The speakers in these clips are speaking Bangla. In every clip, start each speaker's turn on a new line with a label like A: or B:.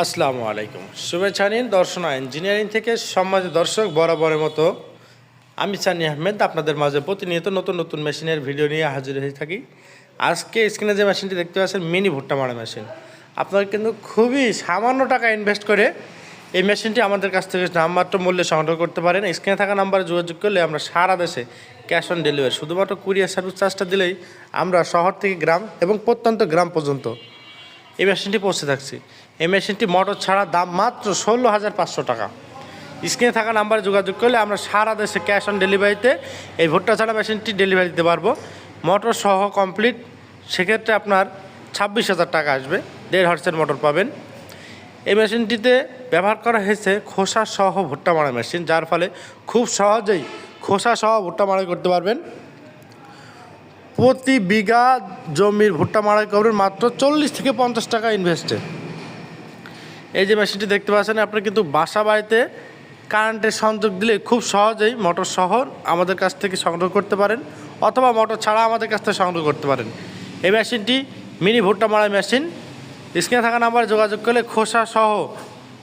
A: আসসালামু আলাইকুম। শুভেচ্ছা নিন দর্শনা ইঞ্জিনিয়ারিং থেকে সম্মানিত দর্শক বরাবরের মতো। আমি সানি আহমেদ, আপনাদের মাঝে প্রতিনিয়ত নতুন নতুন মেশিনের ভিডিও নিয়ে হাজির হয়ে থাকি। আজকে স্ক্রিনে যে মেশিনটি দেখতে পাচ্ছেন, মিনি ভুট্টা মারা মেশিন। আপনারা কিন্তু খুবই সামান্য টাকা ইনভেস্ট করে এই মেশিনটি আমাদের কাছ থেকে নামমাত্র মূল্যে সংগ্রহ করতে পারেন। স্ক্রিনে থাকা নাম্বারে যোগাযোগ করলে আমরা সারা দেশে ক্যাশ অন ডেলিভারি, শুধুমাত্র কুরিয়ার সার্ভিস চার্জটা দিলেই আমরা শহর থেকে গ্রাম এবং প্রত্যন্ত গ্রাম পর্যন্ত এই মেশিনটি পৌঁছে থাকছি। এই মেশিনটি মোটর ছাড়া দাম মাত্র ষোলো হাজার পাঁচশো টাকা। স্ক্রিনে থাকা নাম্বারে যোগাযোগ করলে আমরা সারা দেশে ক্যাশ অন ডেলিভারিতে এই ভুট্টা ছাড়া মেশিনটি ডেলিভারি দিতে পারব। মোটর সহ কমপ্লিট। সেক্ষেত্রে আপনার ছাব্বিশ হাজার টাকা আসবে। দেড় হর্সের মোটর পাবেন। এই মেশিনটিতে ব্যবহার করা হয়েছে খোসা সহ ভুট্টা মারা মেশিন, যার ফলে খুব সহজেই খোসা সহ ভুট্টা মারাই করতে পারবেন। প্রতি বিঘা জমির ভুট্টা মারাই করবেন মাত্র চল্লিশ থেকে পঞ্চাশ টাকা ইনভেস্টে এই যে মেশিনটি দেখতে পাচ্ছেন আপনি কিন্তু বাসা বাড়িতে কারেন্টের সংযোগ দিলে খুব সহজেই মোটর সহ আমাদের কাছ থেকে সংগ্রহ করতে পারেন, অথবা মোটর ছাড়া আমাদের কাছ থেকে সংগ্রহ করতে পারেন। এই মেশিনটি মিনি ভুট্টা মারাই মেশিন স্ক্রিনে থাকা নাম্বারে যোগাযোগ করলে খোসা সহ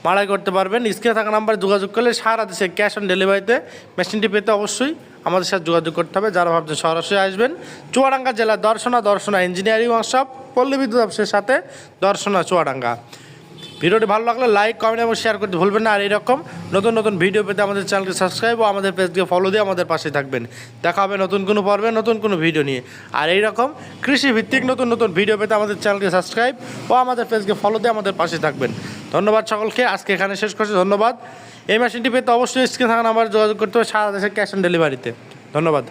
A: মারাই করতে পারবেন। স্ক্রিনে থাকা নাম্বারে যোগাযোগ করলে সারা দেশে ক্যাশ অন ডেলিভারিতে মেশিনটি পেতে অবশ্যই আমাদের সাথে যোগাযোগ করতে হবে। যারা ভাবছেন সরাসরি আসবেন, চুয়াডাঙ্গা জেলার দর্শনা দর্শনা ইঞ্জিনিয়ারিং ওয়ার্কশপ, পল্লী বিদ্যুৎ অফিসের সাথে দর্শনা চুয়াডাঙ্গা। ভিডিওটি ভালো লাগলে লাইক, কমেন্ট এবং শেয়ার করতে ভুলবেন না। আর এরকম নতুন নতুন ভিডিও পেতে আমাদের চ্যানেলকে সাবস্ক্রাইব ও আমাদের পেজকে ফলো দিয়ে আমাদের পাশে থাকবেন। দেখা হবে নতুন কোনো পর্বে, নতুন কোনো ভিডিও নিয়ে। আর এইরকম কৃষি ভিত্তিক নতুন নতুন ভিডিও পেতে আমাদের চ্যানেলকে সাবস্ক্রাইব ও আমাদের পেজকে ফলো দিয়ে আমাদের পাশে থাকবেন। ধন্যবাদ সকলকে, আজকে এখানে শেষ করছি, ধন্যবাদ। এই মেশিনটি পেতে অবশ্যই স্ক্রিনে থাকা নাম্বার যোগাযোগ করতে হবে, সারা দেশে ক্যাশ অন ডেলিভারিতে। ধন্যবাদ।